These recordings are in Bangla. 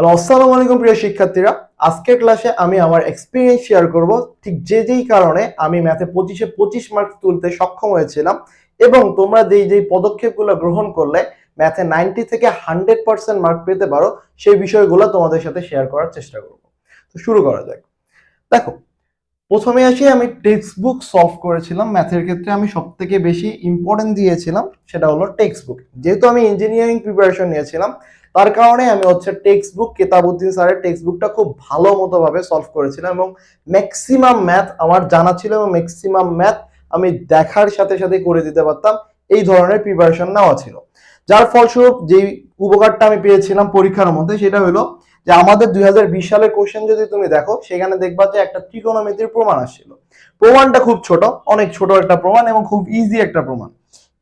হ্যালো, আসসালামু আলাইকুম প্রিয় শিক্ষার্থীরা। আজকের ক্লাসে আমি আমার এক্সপিরিয়েন্স শেয়ার করব। ঠিক যে যেই কারণে আমি ম্যাথে পঁচিশে পঁচিশ মার্কস তুলতে সক্ষম হয়েছিলাম এবং তোমরা যেই যেই পদক্ষেপগুলো গ্রহণ করলে ম্যাথে নাইনটি থেকে হান্ড্রেড পার্সেন্ট মার্ক পেতে পারো, সেই বিষয়গুলো তোমাদের সাথে শেয়ার করার চেষ্টা করব। তো শুরু করা যাক। দেখো, প্রথমে আসি আমি টেক্সট বুক সলভ করেছিলাম ম্যাথের ক্ষেত্রে আমি সব থেকে বেশি ইম্পর্টেন্ট দিয়েছিলাম, সেটা হলো টেক্সট বুক যেহেতু আমি ইঞ্জিনিয়ারিং প্রিপারেশন নিয়েছিলাম তার কারণে আমি হচ্ছে টেক্সট বুক কেতাবুদ্দিন স্যারের টেক্সট বুকটা খুব ভালো মতো ভাবে সলভ করেছিলাম এবং ম্যাক্সিমাম ম্যাথ আমার জানা ছিল এবং ম্যাক্সিমাম ম্যাথ আমি দেখার সাথে সাথে করে দিতে পারতাম। এই ধরনের প্রিপারেশন নেওয়া ছিল। যার ফলস্বরূপ যেই উপকারটা আমি পেয়েছিলাম পরীক্ষার মধ্যে সেটা হলো যে আমাদের দুই হাজার বিশ সালের কোশ্চেন যদি তুমি দেখো, সেখানে দেখবা যে একটা ত্রিকোণমিতির প্রমাণ আসছিল। প্রমাণটা খুব ছোট, অনেক ছোট একটা প্রমাণ এবং খুব ইজি একটা প্রমাণ।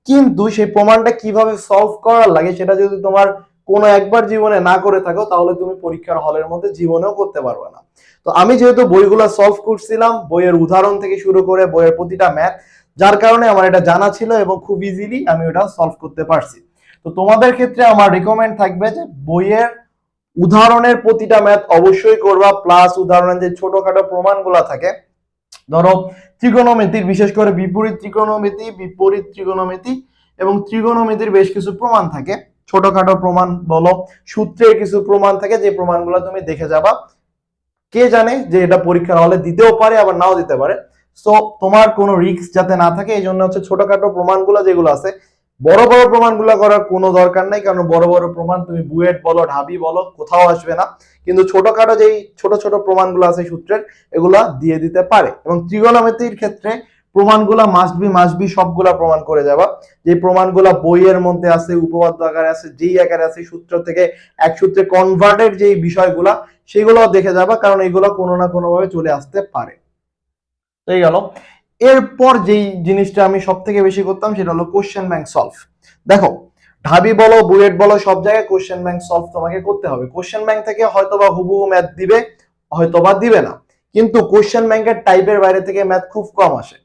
কিন্তু সেই প্রমাণটা কীভাবে সলভ করার লাগে সেটা যদি তোমার কোনো একবার জীবনে না করে থাকো, তাহলে তুমি পরীক্ষার হলের মধ্যে জীবনেও করতে পারবে না। তো আমি যেহেতু বইগুলো সলভ করছিলাম, বইয়ের উদাহরণ থেকে শুরু করে বইয়ের প্রতিটা ম্যাথ, যার কারণে আমার এটা জানা ছিল এবং খুব ইজিলি আমি ওটা সলভ করতে পারছি। তো তোমাদের ক্ষেত্রে আমার রিকমেন্ড থাকবে যে বইয়ের উদাহরণের প্রতিটা ম্যাথ অবশ্যই করবা প্লাস উদাহরণের যে ছোটখাটো প্রমাণগুলো থাকে, ধরো ত্রিকোণমিতির বিশেষ করে বিপরীত ত্রিকোণমিতি বিপরীত ত্রিকোণমিতি এবং ত্রিকোণমিতির বেশ কিছু প্রমাণ থাকে। ছোটখাটো প্রমাণ বলো, সূত্রের কিছু প্রমাণ থাকে, যে প্রমাণগুলো তুমি দেখে যাবা। কে জানে যে এটা পরীক্ষার হলে দিতেও পারে, আবার নাও দিতে পারে। সো তোমার কোনো রিস্ক যাতে না থাকে, এই জন্য হচ্ছে ছোটখাটো প্রমাণগুলো যেগুলো আছে, বড় বড় প্রমাণগুলো করার কোনো দরকার নাই, কারণ বড় বড় প্রমাণ তুমি বুয়েট বলো, ঢাবি বলো, কোথাও আসবে না। কিন্তু ছোটখাটো যেই ছোট ছোট প্রমাণগুলো আছে সূত্রের, এগুলা দিয়ে দিতে পারে। এবং ত্রিগোণমিতির ক্ষেত্রে প্রমাণগুলা মাস্ট বি মাস্ট বি সবগুলা প্রমাণ করে যাবা যে প্রমাণগুলা বইয়ের মধ্যে আছে, উপপাদ্য আকারে আছে, যেই আকারে আছে, সূত্র থেকে এক সূত্রে কনভার্টেড যেই বিষয়গুলা সেগুলো দেখে যাবা, কারণ এগুলো কোনো না কোনো ভাবে চলে আসতে পারে। এই গেল এরপর যেই জিনিসটা আমি সব থেকে বেশি করতাম, সেটা হলো কোশ্চেন ব্যাংক সলভ দেখো, ঢাবি বলো বুয়েট বলো, সব জায়গায় কোশ্চেন ব্যাংক সলভ তোমাকে করতে হবে। কোশ্চেন ব্যাংক থেকে হয়তোবা হুবহু ম্যাথ দিবে, হয়তোবা দিবে না। কিন্তু কোশ্চেন ব্যাংকের টাইপের বাইরে থেকে ম্যাথ খুব কম আসে।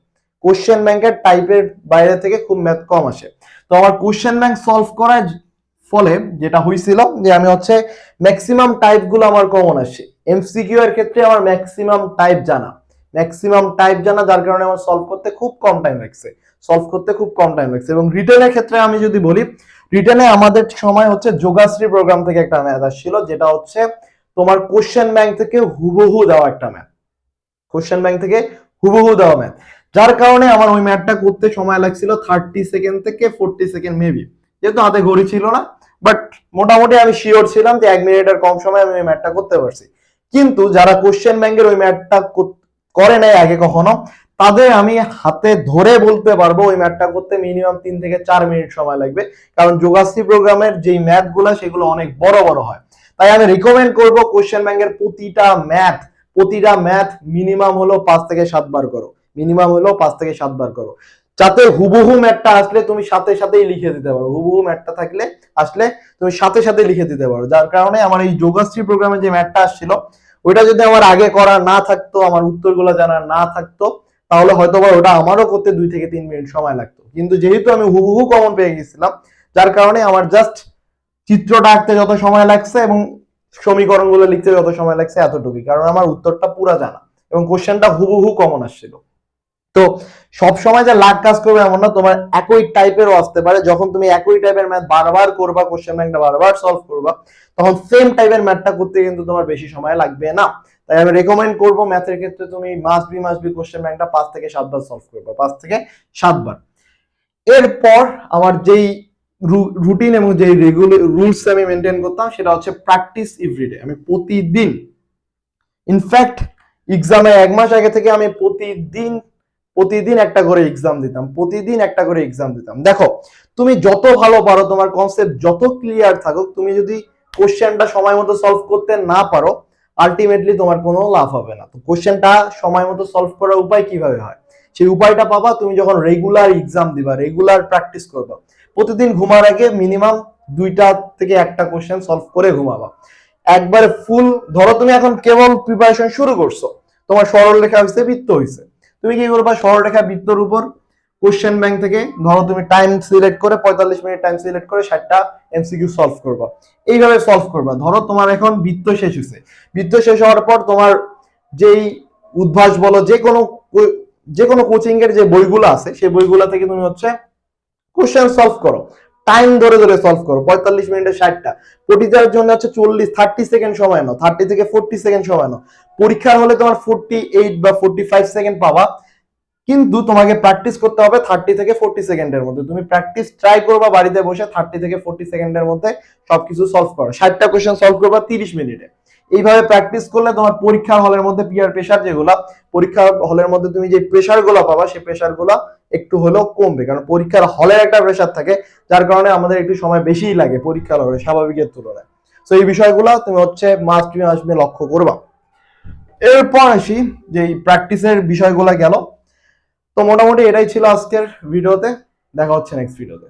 কোশ্চেন ব্যাংকের টাইপের বাইরে থেকে খুব ম্যাথ কম আসে। তো আমার কোশ্চেন ব্যাংক সলভ করার ফলে যেটা হয়েছিল যে আমি হচ্ছে ম্যাক্সিমাম টাইপগুলো আমার কমন আসে। এমসিকিউ এর ক্ষেত্রে আমার ম্যাক্সিমাম টাইপ জানা। ম্যাক্সিমাম টাইপ জানা, যার কারণে আমার সলভ করতে খুব কম টাইম লাগছে। সলভ করতে খুব কম টাইম লাগছে। এবং রিটেনের ক্ষেত্রে আমি যদি বলি রিটেনে আমাদের সময় হচ্ছে যোগাশ্রী প্রোগ্রাম থেকে একটা ম্যাথ আসছিল, যেটা হচ্ছে তোমার কোশ্চেন ব্যাংক থেকে হুবহু দেওয়া একটা ম্যাথ কোশ্চেন ব্যাংক থেকে হুবহু দেওয়া ম্যাথ যার কারণে আমার ওই ম্যাথটা করতে সময় লাগছিল থার্টি সেকেন্ড থেকে ফোরটি সেকেন্ড মেবি যেহেতু হাতে ঘড়ি ছিল না বাট মোটামুটি আমি শিওর ছিলাম যে এক মিনিটের কম সময় আমি ওই ম্যাথটা করতে পারছি। কিন্তু যারা কোশ্চেন ব্যাংকের ওই ম্যাথটা করে নাই আগে কখনো, তাদের আমি হাতে ধরে বলতে পারব ওই ম্যাথটা করতে মিনিমাম তিন থেকে চার মিনিট সময় লাগবে। কারণ যোগাশ্রী প্রোগ্রামের যেই ম্যাথগুলা সেগুলো অনেক বড় বড় হয়। তাই আমি রিকমেন্ড করব কোশ্চেন ব্যাংকের প্রতিটা ম্যাথ প্রতিটা ম্যাথ মিনিমাম হলো পাঁচ থেকে সাতবার করো। মিনিমাম হলো পাঁচ থেকে সাতবার করো। যাতে হুবহু ম্যাথটা আসলে তুমি সাথে সাথেই লিখে দিতে পারো। হুবহু ম্যাটটা থাকলে আসলে তুমি সাথে সাথে লিখে দিতে পারো। যার কারণে আমার এই যোগাশ্রী প্রোগ্রামে যে ম্যাথটা আসছিল, ওইটা যদি আমার আগে করা না থাকতো, আমার উত্তরগুলো জানা না থাকতো, তাহলে হয়তো বা ওটা আমারও করতে দুই থেকে তিন মিনিট সময় লাগতো। কিন্তু যেহেতু আমি হুবহু কমন পেয়ে গেছিলাম, যার কারণে আমার জাস্ট চিত্রটা আঁকতে যত সময় লাগছে এবং সমীকরণগুলো লিখতে যত সময় লাগছে এতটুকুই, কারণ আমার উত্তরটা পুরা জানা এবং কোশ্চেনটা হুবহু কমন আসছিল। তো সব সময় যে লাখ কাজ করবে এমন না, তোমার একই টাইপেরও আসতে পারে। যখন তুমি একই টাইপের ম্যাথ বারবার করবা কোশ্চেন ব্যাংকটা বারবার সলভ করবা, তখন সেম টাইপের ম্যাথটা করতে কিন্তু তোমার বেশি সময় লাগবে না। তাই আমি রেকমেন্ড করব ম্যাথের ক্ষেত্রে তুমি must be must be question ব্যাংকটা পাঁচ থেকে সাতবার সলভ করবা, পাঁচ থেকে সাতবার। এরপর আমার যেই রুটিন এবং যেই রেগুলার রুলস আমি মেনটেন করতাম সেটা হচ্ছে প্র্যাকটিস এভরিডে আমি প্রতিদিন ইনফ্যাক্ট এক্সামে এক মাস আগে থেকে আমি প্রতিদিন প্রতিদিন একটা করে এক্সাম দিতাম, প্রতিদিন একটা করে এক্সাম দিতাম। দেখো, তুমি যত ভালো পারো, তোমার কনসেপ্ট যত ক্লিয়ার থাকুক, তুমি যদি কোশ্চেনটা সময় মতো সলভ করতে না পারো আলটিমেটলি তোমার কোনো লাভ হবে না। তো কোশ্চেনটা সময় মতো সলভ করার উপায় কীভাবে হয়? সেই উপায়টা পাবা, তুমি যখন রেগুলার এক্সাম দিবা রেগুলার প্র্যাকটিস করবা, প্রতিদিন ঘুমার আগে মিনিমাম দুইটা থেকে একটা কোশ্চেন সলভ করে ঘুমাবা। একবারে ফুল ধরো তুমি এখন কেবল প্রিপারেশন শুরু করছ, তোমার সরল লেখা হয়েছে বৃত্ত হয়েছে তুমি কি করবা সরলরেখা বৃত্তর উপর কোশ্চেন ব্যাংক থেকে, ধরো তুমি টাইম সিলেক্ট করে পঁয়তাল্লিশ মিনিট টাইম সিলেক্ট করে ষাটটা এমসিকিউ সলভ করবা। এইভাবে সলভ করবা। ধরো তোমার এখন বৃত্ত শেষ হয়েছে বৃত্ত শেষ হওয়ার পর তোমার যেই উদ্ভাস বলো যে কোনো যে কোনো কোচিং এর যে বইগুলো আছে, সেই বইগুলো থেকে তুমি হচ্ছে কোশ্চেন সলভ করো। টাইম ধরে ধরে সলভ করো, পঁয়তাল্লিশ মিনিটে ষাটটা। প্রতিটার জন্য হচ্ছে চল্লিশ থার্টি সেকেন্ড সময় নাও থার্টি থেকে ফোর্টি সেকেন্ড সময় নাও। পরীক্ষার হলে তোমার ফোর্টি এইট বা ফোর্টি ফাইভ সেকেন্ড পাবা, কিন্তু তোমাকে প্র্যাকটিস করতে হবে থার্টি থেকে ফোর্টি সেকেন্ডের মধ্যে। তুমি প্র্যাকটিস ট্রাই করবা বাড়িতে বসে থার্টি থেকে ফোর্টি সেকেন্ডের মধ্যে সবকিছু সলভ করো। ষাটটা কোশ্চেন সলভ করবা তিরিশ মিনিটে। এইভাবে প্র্যাকটিস করলে তোমার পরীক্ষার হলের মধ্যে পিয়ার প্রেশার যেগুলা, পরীক্ষার হলের মধ্যে তুমি যে প্রেশারগুলো পাবা, সেই প্রেশারগুলা একটু হলেও কমবে। কারণ পরীক্ষার হলের একটা প্রেশার থাকে, যার কারণে আমাদের একটু সময় বেশিই লাগে পরীক্ষার হলে স্বাভাবিকের তুলনায়। তো এই বিষয়গুলো তুমি হচ্ছে মাস্ট বি মাস্ট বি লক্ষ্য করবা। এরপর আসি যে এই প্র্যাকটিসের বিষয়গুলো গেল। তো মোটামুটি এটাই ছিল আজকের ভিডিওতে দেখা হচ্ছে নেক্সট ভিডিওতে